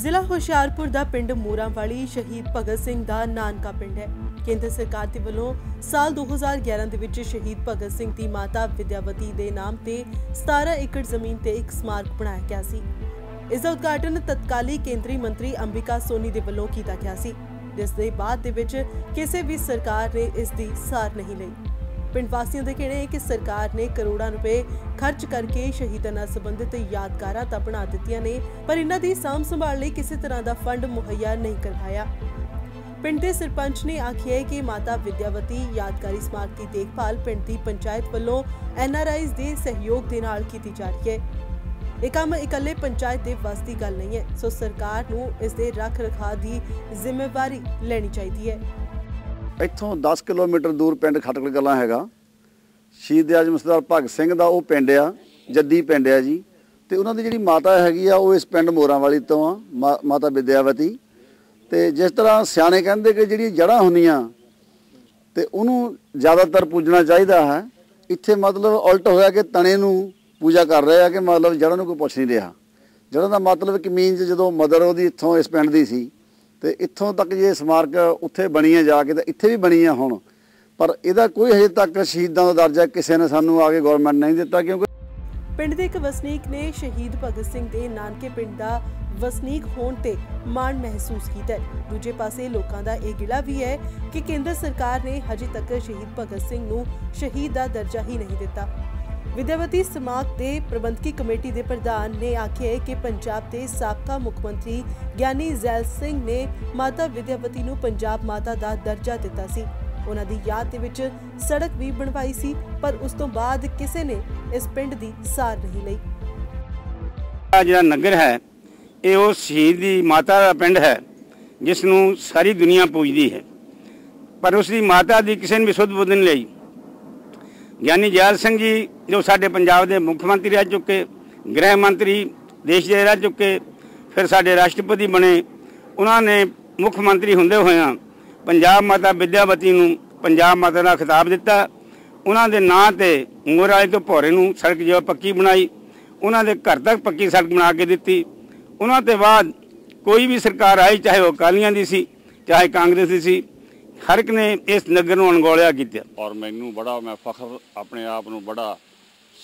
ਜ਼ਿਲ੍ਹਾ ਹੁਸ਼ਿਆਰਪੁਰ ਦਾ ਪਿੰਡ ਮੂਰਾਂਵਾਲੀ ਸ਼ਹੀਦ ਭਗਤ ਸਿੰਘ ਦਾ ਨਾਨਕਾ ਪਿੰਡ ਹੈ। ਕੇਂਦਰ ਸਰਕਾਰ ਦੇ ਵੱਲੋਂ ਸਾਲ 2011 ਦੇ ਵਿੱਚ ਸ਼ਹੀਦ ਭਗਤ ਸਿੰਘ ਦੀ ਮਾਤਾ ਵਿਦਿਆਵਤੀ ਦੇ ਨਾਮ ਤੇ 17 ਏਕੜ ਜ਼ਮੀਨ ਤੇ ਇੱਕ ਸਮਾਰਕ ਬਣਾਇਆ ਗਿਆ ਸੀ। ਇਸ ਦਾ ਉਦਘਾਟਨ ਤਤਕਾਲੀ ਕੇਂਦਰੀ ਮੰਤਰੀ ਅੰਬਿਕਾ ਸੋਨੀ ਦੇ ਵੱਲੋਂ ਕੀਤਾ ਗਿਆ ਸੀ। ਜਿਸ ਦੇ ਬਾਅਦ ਦੇ ਵਿੱਚ ਕਿਸੇ ਵੀ ਸਰਕਾਰ ਨੇ ਇਸ ਦੀ ਸਾਰ ਨਹੀਂ ਲਈ। ਪਿੰਡ ਵਾਸੀਆਂ ਦਾ ਕਹਿਣਾ ਹੈ ਕਿ ਸਰਕਾਰ ਨੇ ਕਰੋੜਾਂ ਰੁਪਏ ਖਰਚ ਕਰਕੇ ਸ਼ਹੀਦਾਂ ਨਾਲ ਸੰਬੰਧਿਤ ਯਾਦਗਾਰਾਂ ਤਾਂ ਬਣਾ ਦਿੱਤੀਆਂ ਨੇ, ਪਰ ਇਹਨਾਂ ਦੀ ਸਾਂਭ ਸੰਭਾਲ ਲਈ ਕਿਸੇ ਤਰ੍ਹਾਂ ਦਾ ਫੰਡ ਮੁਹੱਈਆ ਨਹੀਂ ਕਰਵਾਇਆ। ਪਿੰਡ ਦੇ ਸਰਪੰਚ ਨੇ ਆਖਿਆ ਹੈ ਕਿ ਮਾਤਾ ਵਿਦਿਆਵਤੀ ਯਾਦਗਾਰੀ ਸਮਾਰਕ ਦੀ ਦੇਖਭਾਲ ਪਿੰਡ ਦੀ ਪੰਚਾਇਤ ਵੱਲੋਂ ਐਨਆਰਆਈਜ਼ ਦੇ ਸਹਿਯੋਗ ਦੇ ਨਾਲ ਕੀਤੀ ਜਾ ਰਹੀ ਹੈ। ਇਹ ਕੰਮ ਇਕੱਲੇ ਪੰਚਾਇਤ ਦੇ ਵੱਸ ਦੀ ਗੱਲ ਨਹੀਂ ਹੈ, ਸੋ ਸਰਕਾਰ ਨੂੰ ਇਸ ਦੇ ਰੱਖ ਰਖਾਅ ਦੀ ਜ਼ਿੰਮੇਵਾਰੀ ਲੈਣੀ ਚਾਹੀਦੀ ਹੈ। ਇੱਥੋਂ 10 ਕਿਲੋਮੀਟਰ ਦੂਰ ਪਿੰਡ ਖਟਕੜ ਕਲਾਂ ਹੈਗਾ। ਸ਼ਹੀਦ ਆਜਮ ਸਰਦਾਰ ਭਗਤ ਸਿੰਘ ਦਾ ਉਹ ਪਿੰਡ ਆ, ਜੱਦੀ ਪਿੰਡ ਆ ਜੀ। ਤੇ ਉਹਨਾਂ ਦੀ ਜਿਹੜੀ ਮਾਤਾ ਹੈਗੀ ਆ, ਉਹ ਇਸ ਪਿੰਡ ਮੋਰਾਂ ਵਾਲੀ ਤੋਂ ਆ, ਮਾ- ਮਾਤਾ ਵਿਦਿਆਵਤੀ। ਤੇ ਜਿਸ ਤਰ੍ਹਾਂ ਸਿਆਣੇ ਕਹਿੰਦੇ ਕਿ ਜਿਹੜੀ ਜੜ੍ਹਾਂ ਹੁੰਦੀਆਂ, ਤੇ ਉਹਨੂੰ ਜ਼ਿਆਦਾਤਰ ਪੂਜਣਾ ਚਾਹੀਦਾ ਹੈ। ਇੱਥੇ ਮਤਲਬ ਉਲਟ ਹੋਇਆ ਕਿ ਤਣੇ ਨੂੰ ਪੂਜਾ ਕਰ ਰਹੇ ਆ ਕਿ ਮਤਲਬ ਜੜ੍ਹਾਂ ਨੂੰ ਕੋਈ ਪੁੱਛ ਨਹੀਂ ਰਿਹਾ। ਜੜ੍ਹਾਂ ਦਾ ਮਤਲਬ ਕਿ ਮੀਨਸ ਜਦੋਂ ਮਦਰ ਉਹਦੀ ਇੱਥੋਂ ਇਸ ਪਿੰਡ ਦੀ ਸੀ ਤੇ ਇੱਥੋਂ ਤੱਕ ਜੇ ਸਮਾਰਕ ਉੱਥੇ ਬਣੀ ਹੈ ਜਾ ਕੇ ਤਾਂ ਇੱਥੇ ਵੀ ਬਣੀ ਹੈ ਹੁਣ। ਪਰ ਇਹਦਾ ਕੋਈ ਹਜੇ ਤੱਕ ਸ਼ਹੀਦਾਂ ਦਾ ਦਰਜਾ ਕਿਸੇ ਨੇ ਸਾਨੂੰ ਆ ਕੇ ਗਵਰਨਮੈਂਟ ਨਹੀਂ ਦਿੱਤਾ ਕਿਉਂਕਿ ਪਿੰਡ ਦੇ ਇੱਕ ਵਸਨੀਕ ਨੇ ਸ਼ਹੀਦ ਭਗਤ ਸਿੰਘ ਦੇ ਨਾਨਕੇ ਪਿੰਡ ਦਾ ਵਸਨੀਕ ਹੋਣ ਤੇ ਮਾਣ ਮਹਿਸੂਸ ਕੀਤਾ ਦੂਜੇ ਪਾਸੇ ਲੋਕਾਂ ਦਾ ਇਹ ਗਿਲਾ ਵੀ ਹੈ ਕਿ ਕੇਂਦਰ ਸਰਕਾਰ ਨੇ ਹਜੇ ਤੱਕ ਸ਼ਹੀਦ ਭਗਤ ਸਿੰਘ ਨੂੰ ਸ਼ਹੀਦ ਦਾ ਦਰਜਾ ਹੀ ਨਹੀਂ ਦਿੱਤਾ। ਵਿਦਿਆਵਤੀ ਸਮਾਜ ਦੇ ਪ੍ਰਬੰਧਕੀ ਕਮੇਟੀ ਦੇ ਪ੍ਰਧਾਨ ਨੇ ਆਖਿਆ ਕਿ ਪੰਜਾਬ ਦੇ ਸਾਬਕਾ ਮੁੱਖ ਮੰਤਰੀ ਗਿਆਨੀ ਜ਼ੈਲ ਸਿੰਘ ਨੇ ਮਾਤਾ ਵਿਦਿਆਵਤੀ ਨੂੰ ਪੰਜਾਬ ਮਾਤਾ ਦਾ ਦਰਜਾ ਦਿੱਤਾ ਸੀ ਉਹਨਾਂ ਦੀ ਯਾਦ ਦੇ ਵਿੱਚ ਸੜਕ ਵੀ ਬਣਵਾਈ ਸੀ ਪਰ ਉਸ ਤੋਂ ਬਾਅਦ ਕਿਸੇ ਨੇ ਇਸ ਪਿੰਡ ਦੀ ਸਾਰ ਨਹੀਂ ਲਈ ਆ ਜਿਹੜਾ ਨਗਰ ਹੈ ਇਹ ਉਹ ਸ਼ਹੀਦ ਦੀ ਮਾਤਾ ਦਾ ਪਿੰਡ ਹੈ ਜਿਸ ਨੂੰ ਸਾਰੀ ਦੁਨੀਆ ਪੂਜਦੀ ਹੈ ਪਰ ਉਸ ਦੀ ਮਾਤਾ ਦੀ ਕਿਸੇ ਨੇ ਵੀ ਸੁਧ ਬੁੱਧ ਨਹੀਂ ਲਈ ਗਿਆਨੀ ਜੈਲ ਸਿੰਘ ਜੀ, ਜੋ ਸਾਡੇ ਪੰਜਾਬ ਦੇ ਮੁੱਖ ਮੰਤਰੀ ਰਹਿ ਚੁੱਕੇ, ਗ੍ਰਹਿ ਮੰਤਰੀ, ਦੇਸ਼ ਦੇ ਰਹਿ ਚੁੱਕੇ, ਫਿਰ ਸਾਡੇ ਰਾਸ਼ਟਰਪਤੀ ਬਣੇ, ਉਹਨਾਂ ਨੇ ਮੁੱਖ ਮੰਤਰੀ ਹੁੰਦੇ ਹੋਇਆਂ ਪੰਜਾਬ ਮਾਤਾ ਵਿਦਿਆਵਤੀ ਨੂੰ ਪੰਜਾਬ ਮਾਤਾ ਦਾ ਖਿਤਾਬ ਦਿੱਤਾ। ਉਹਨਾਂ ਦੇ ਨਾਂ ਤੇ ਉਂਗਰ ਵਾਲੇ ਤੋਂ ਭੋਰੇ ਨੂੰ ਸੜਕ ਜੋ ਪੱਕੀ ਬਣਾਈ, ਉਹਨਾਂ ਦੇ ਘਰ ਤੱਕ ਪੱਕੀ ਸੜਕ ਬਣਾ ਕੇ ਦਿੱਤੀ। ਉਹਨਾਂ ਤੇ ਬਾਅਦ ਕੋਈ ਵੀ ਸਰਕਾਰ ਆਈ, ਚਾਹੇ ਉਹ ਅਕਾਲੀਆਂ ਦੀ ਸੀ, ਚਾਹੇ ਕਾਂਗਰਸ ਦੀ ਸੀ ਹਰ ਇੱਕ ਨੇ ਇਸ ਨਗਰ ਨੂੰ ਅਣਗੌਲਿਆ ਕੀਤਾ। ਔਰ ਮੈਨੂੰ ਬੜਾ, ਮੈਂ ਫਖਰ ਆਪਣੇ ਆਪ ਨੂੰ ਬੜਾ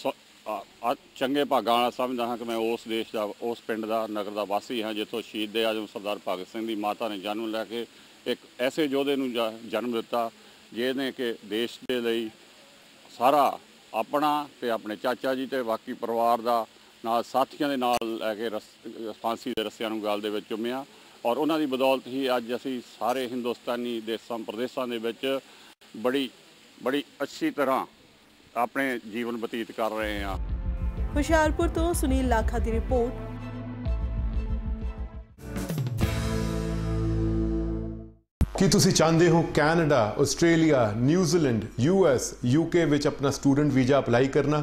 ਸ- ਚੰਗੇ ਭਾਗਾਂ ਵਾਲਾ ਸਮਝਦਾ ਹਾਂ ਕਿ ਮੈਂ ਉਸ ਦੇਸ਼ ਦਾ, ਉਸ ਪਿੰਡ ਦਾ, ਨਗਰ ਦਾ ਵਾਸੀ ਹਾਂ, ਜਿੱਥੋਂ ਸ਼ਹੀਦ ਦੇ ਆਜਮ ਸਰਦਾਰ ਭਗਤ ਸਿੰਘ ਦੀ ਮਾਤਾ ਨੇ ਜਨਮ ਲੈ ਕੇ ਇੱਕ ਐਸੇ ਯੋਧੇ ਨੂੰ ਜ- ਜਨਮ ਦਿੱਤਾ ਜਿਹਨੇ ਕਿ ਦੇਸ਼ ਦੇ ਲਈ ਸਾਰਾ ਆਪਣਾ ਤੇ ਆਪਣੇ ਚਾਚਾ ਜੀ ਤੇ ਬਾਕੀ ਪਰਿਵਾਰ ਦਾ ਨਾਲ ਸਾਥੀਆਂ ਦੇ ਨਾਲ ਲੈ ਕੇ ਰਸ- ਫਾਂਸੀ ਦੇ ਰੱਸਿਆਂ ਨੂੰ ਗਲ ਦੇ ਵਿੱਚ ਚੁੰਮਿਆ। ਔਰ ਉਹਨਾਂ ਦੀ ਬਦੌਲਤ ਹੀ ਅੱਜ ਅਸੀਂ ਸਾਰੇ ਹਿੰਦੁਸਤਾਨੀ ਦੇਸ਼ਾਂ ਪ੍ਰਦੇਸ਼ਾਂ ਦੇ ਵਿੱਚ ਬੜੀ ਬੜੀ ਅੱਛੀ ਤਰ੍ਹਾਂ ਆਪਣੇ ਜੀਵਨ ਬਤੀਤ ਕਰ ਰਹੇ ਹਾਂ। ਹੁਸ਼ਿਆਰਪੁਰ ਤੋਂ ਸੁਨੀਲ ਲਾਖਾ ਦੀ ਰਿਪੋਰਟ। ਕੀ ਤੁਸੀਂ ਚਾਹੁੰਦੇ ਹੋ Canada Australia New Zealand US UK ਵਿੱਚ ਆਪਣਾ ਸਟੂਡੈਂਟ ਵੀਜ਼ਾ ਅਪਲਾਈ ਕਰਨਾ?